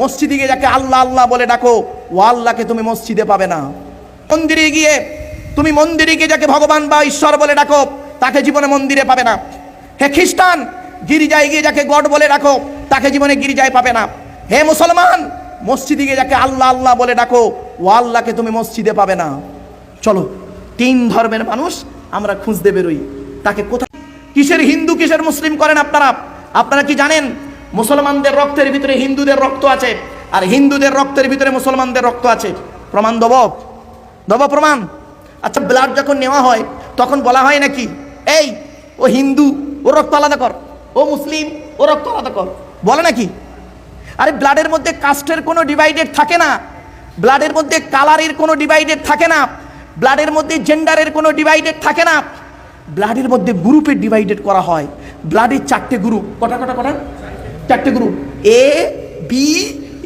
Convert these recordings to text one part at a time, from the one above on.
মসজিদে গিয়ে যাকে আল্লাহ আল্লাহ বলে ডাকো, ও আল্লাহকে তুমি মসজিদে পাবে না। মন্দিরে গিয়ে তুমি মন্দিরে গিয়ে যাকে ভগবান বা ঈশ্বর বলে ডাকো, তাকে জীবনে মন্দিরে পাবে না। হে খ্রিস্টান, গিরিজায় গিয়ে যাকে গড বলে ডাকো, তাকে জীবনে গিরিজায় পাবে না। হে মুসলমান, মসজিদে গিয়ে যাকে আল্লাহ আল্লাহ বলে ডাকো, ও আল্লাহকে তুমি মসজিদে পাবে না। চলো, তিন ধর্মের মানুষ আমরা খুঁজতে বেরোই। তাকে কোথায় কিসের হিন্দু, কিসের মুসলিম করেন আপনারা? আপনারা কি জানেন? মুসলমানদের রক্তের ভিতরে হিন্দুদের রক্ত আছে। আর হিন্দুদের রক্তের ভিতরে মুসলমানদের রক্ত আছে। প্রমাণ দব? দেব প্রমাণ? আচ্ছা ব্লাড যখন নেওয়া হয়, তখন বলা হয় নাকি, এই, ও হিন্দু ও রক্ত আলাদা কর। ও মুসলিম, ও রক্ত আলাদা কর। বলে নাকি? আরে ব্লাডের মধ্যে কাস্টের কোনো ডিভাইডেড থাকে না। ব্লাডের মধ্যে কালারের কোনো ডিভাইডেড থাকে না। ব্লাডের মধ্যে জেন্ডারের কোনো ডিভাইডেড থাকে না। ব্লাডের মধ্যে গ্রুপে ডিভাইডেড করা হয়। ব্লাডের চারটে গ্রুপ কটা কটা কটা? চারটে group A B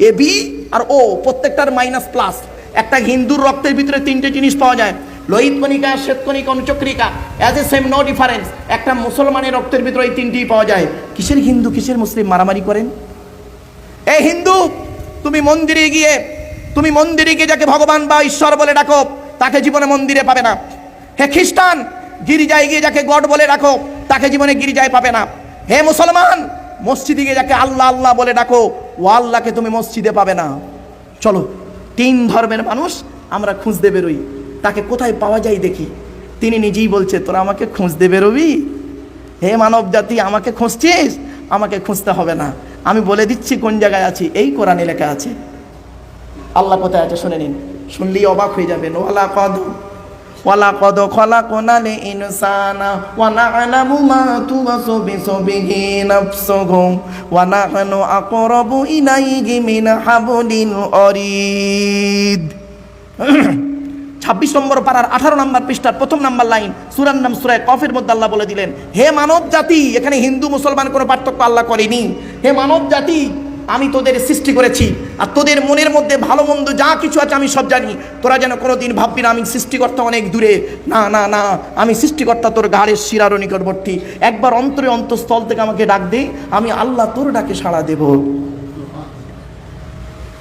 A B R O প্রত্যেকটার মাইনাস প্লাস একটা হিন্দুর রক্তের ভিতরে তিনটে জিনিস পাওয়া যায়। লোহিত কণিকা শ্বেতকণিকা অনুচক্রিকা as a same no difference একটা মুসলমানের রক্তের ভিতরে এই তিনটেই পাওয়া যায়। কিসের হিন্দু, কিসের মুসলিম মারামারি করেন? এ হিন্দু, তুমি মন্দিরে গিয়ে, তুমি মন্দিরে গিয়ে যাকে ভগবান বা ঈশ্বর বলে ডাকো, তাকে জীবনে মন্দিরে পাবে না। হে খ্রিস্টান, গিরিজায় গিয়ে যাকে গড বলে রাখো, তাকে জীবনে গিরিজায় পাবে না। হে মুসলমান মসজিদে গিয়ে যাকে আল্লাহ আল্লাহ বলে ডাকো, ও আল্লাহকে তুমি মসজিদে পাবে না। চলো, তিন ধর্মের মানুষ আমরা খুঁজতে বেরোই। তাকে কোথায় পাওয়া যায় দেখি। তিনি নিজেই বলছে, তোরা আমাকে খুঁজতে বেরোবি? হে মানব জাতি, আমাকে খুঁজছিস? আমাকে খুঁজতে হবে না। আমি বলে দিচ্ছি কোন জায়গায় আছি। এই কোরআনে লেখা আছে। আল্লাহ কোথায় আছে, শুনে নিন। শুনলেই অবাক হয়ে যাবেন। ওয়ালা কদ ওয়ালা কদ খলা কোনালে ইনসানা ওয়ানা আলামু মা তুবাসু বিসবিহি নাফসুহু ওয়া নাহনু আকরাবু ইলাইহি মিন হাবলিল অরিদ। ছাব্বিশ নম্বর পাড়ার আঠারো নম্বর পৃষ্ঠার প্রথম নাম্বার লাইন, সুরার নাম সুরায় কফের মধ্যে আল্লাহ বলে দিলেন, হে মানব জাতি এখানে হিন্দু, মুসলমান কোনো পার্থক্য আল্লাহ করেনি। হে মানব জাতি আমি তোদের সৃষ্টি করেছি, আর তোদের মনের মধ্যে ভালো মন্দ যা কিছু আছে আমি সব জানি। তোরা যেন কোনো দিন ভাববি না, আমি সৃষ্টিকর্তা অনেক দূরে। না না না, আমি সৃষ্টিকর্তা তোর ঘাড়ের শিরারও নিকটবর্তী। একবার অন্তরে অন্তঃস্থল থেকে আমাকে ডাক দে, আমি আল্লাহ তোর ডাকে সাড়া দেব।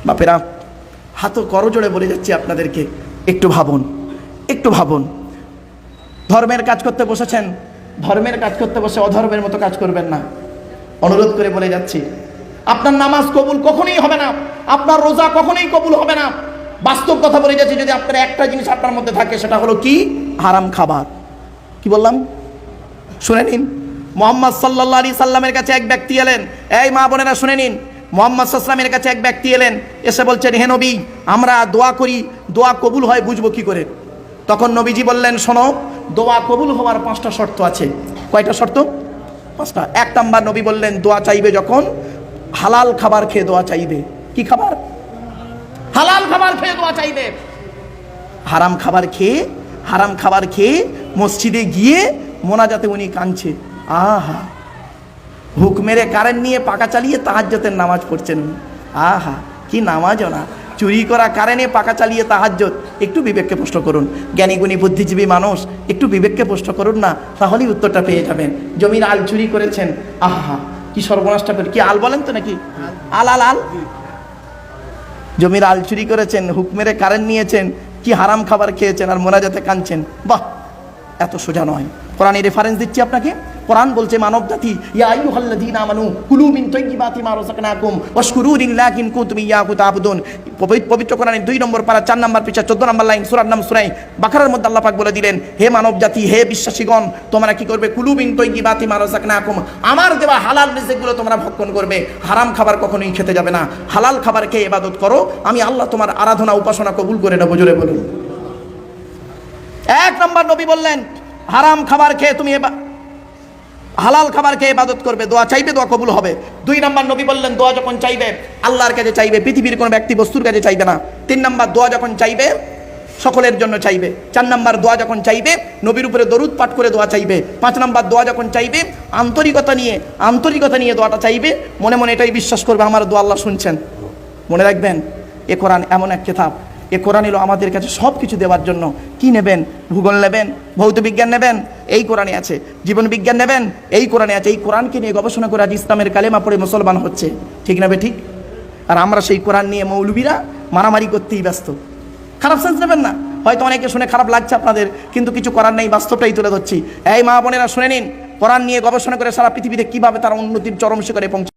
বাপেরা হাত করজোড়ে বলে যাচ্ছি আপনাদেরকে, একটু ভাবুন একটু ভাবুন। ধর্মের কাজ করতে বসেছেন, ধর্মের কাজ করতে বসে অধর্মের মতো কাজ করবেন না। অনুরোধ করে বলে যাচ্ছি আপনার নামাজ কবুল কখনোই হবে না। আপনার রোজা কখনোই কবুল হবে না। বাস্তব কথা বলে যাচ্ছি, যদি আপনার একটা জিনিস আপনার মধ্যে থাকে, সেটা হলো কি? হারাম খাবার। কি বললাম? শুনে নিন। মোহাম্মদ সাল্লাহ আলী সাল্লামের কাছে এক ব্যক্তি এলেন। এই মা বোনেরা, শুনে নিন। মোহাম্মদ সাল্লামের কাছে এক ব্যক্তি এলেন। এসে বলছেন, হে নবী, আমরা দোয়া করি, দোয়া কবুল হয়, বুঝব কি করে? তখন নবীজি বললেন, শোনো, দোয়া কবুল হওয়ার পাঁচটা শর্ত আছে। কয়টা শর্ত? পাঁচটা। এক নম্বর, নবী বললেন, দোয়া চাইবে যখন হালাল খাবার খেয়ে দেওয়া চাইবে। কি খাবার? হালাল খাবার খেয়ে দেওয়া চাইবে। হারাম খাবার খেয়ে, হারাম খাবার খেয়ে মসজিদে গিয়ে মোনাজাতে উনি কাঁদছে। আহা। হুক মেরে কারেন্ট নিয়ে পাকা চালিয়ে তাহাজ্যতের নামাজ পড়ছেন আহা, কি নামাজও না। চুরি করা কারেন্টে পাকা চালিয়ে তাহাজ্যত একটু বিবেককে প্রশ্ন করুন। জ্ঞানীগুণী, বুদ্ধিজীবী মানুষ, একটু বিবেককে প্রশ্ন করুন না, তাহলেই উত্তরটা পেয়ে যাবেন। জমির আল চুরি করেছেন। আহা। কি সর্বনাশটা করে কি আল বলেন তো নাকি? আল আল আল? জমির আল চুরি করেছেন, হুক মেরে কারেন্ট নিয়েছেন, কি হারাম খাবার খেয়েছেন আর মোনাজাতে কাঁদছেন। বাহ, এত সোজা নয়। কোরআন রেফারেন্স দিচ্ছি আপনাকে। কোরআন বলছে মানব জাতি ইয়া কুলু মিন পবিত্র কোরআনের দুই নম্বর পারা, চার নম্বর পিছা, চোদ্দ নম্বর লাইন, সূরার নাম সুরাই বাকারার মধ্যে আল্লাহ পাক বলে দিলেন, হে মানব জাতি হে বিশ্বাসীগণ, তোমরা কি করবে? কুলু মিন তাইয়্যিবাতি মা রাযাকনাকুম আমার দেওয়া হালাল রিজিকগুলো তোমরা ভক্ষণ করবে? হারাম খাবার কখনোই খেতে যাবে না। হালাল খাবার খেয়ে ইবাদত করো, আমি আল্লাহ তোমার আরাধনা, উপাসনা কবুল করে নেব। জোরে বলুন। এক নম্বর নবী বললেন, হারাম খাবার খেয়ে তুমি হালাল খাবার খেয়ে ইবাদত করবে, দোয়া চাইবে, দোয়া কবুল হবে। দুই নম্বর নবী বললেন, দোয়া যখন চাইবে, আল্লাহর কাছে চাইবে, পৃথিবীর কোনো ব্যক্তি বস্তুর কাছে চাইবে না। তিন নম্বর, দোয়া যখন চাইবে, সকলের জন্য চাইবে। চার নম্বর, দোয়া যখন চাইবে, নবীর উপরে দরুদ পাঠ করে দোয়া চাইবে। পাঁচ নম্বর, দোয়া যখন চাইবে, আন্তরিকতা নিয়ে আন্তরিকতা নিয়ে দোয়াটা চাইবে। মনে মনে এটাই বিশ্বাস করবে, আমার দোয়া আল্লাহ শুনছেন। মনে রাখবেন, এ কোরআন এমন এক কেতাব। এ কোরআন এলো আমাদের কাছে সব কিছু দেওয়ার জন্য। কি নেবেন? ভূগোল নেবেন? ভৌত বিজ্ঞান নেবেন? এই কোরআনে আছে। জীবন বিজ্ঞান নেবেন? এই কোরআনে আছে। এই কোরআনকে নিয়ে গবেষণা করে আজ ইসলামের কালেমা পড়ে মুসলমান হচ্ছে। ঠিক না ঠিক? আর আমরা সেই কোরআন নিয়ে মৌলবীরা মারামারি করতেই ব্যস্ত। খারাপ সেন্স নেবেন না। হয়তো অনেকে শুনে খারাপ লাগছে আপনাদের, কিন্তু কিছু করার নেই, বাস্তবটাই তুলে ধরছি। এই মা বোনেরা শুনে নিন, কোরআন নিয়ে গবেষণা করে সারা পৃথিবীতে কীভাবে তারা উন্নতির চরম শিখরে পৌঁছে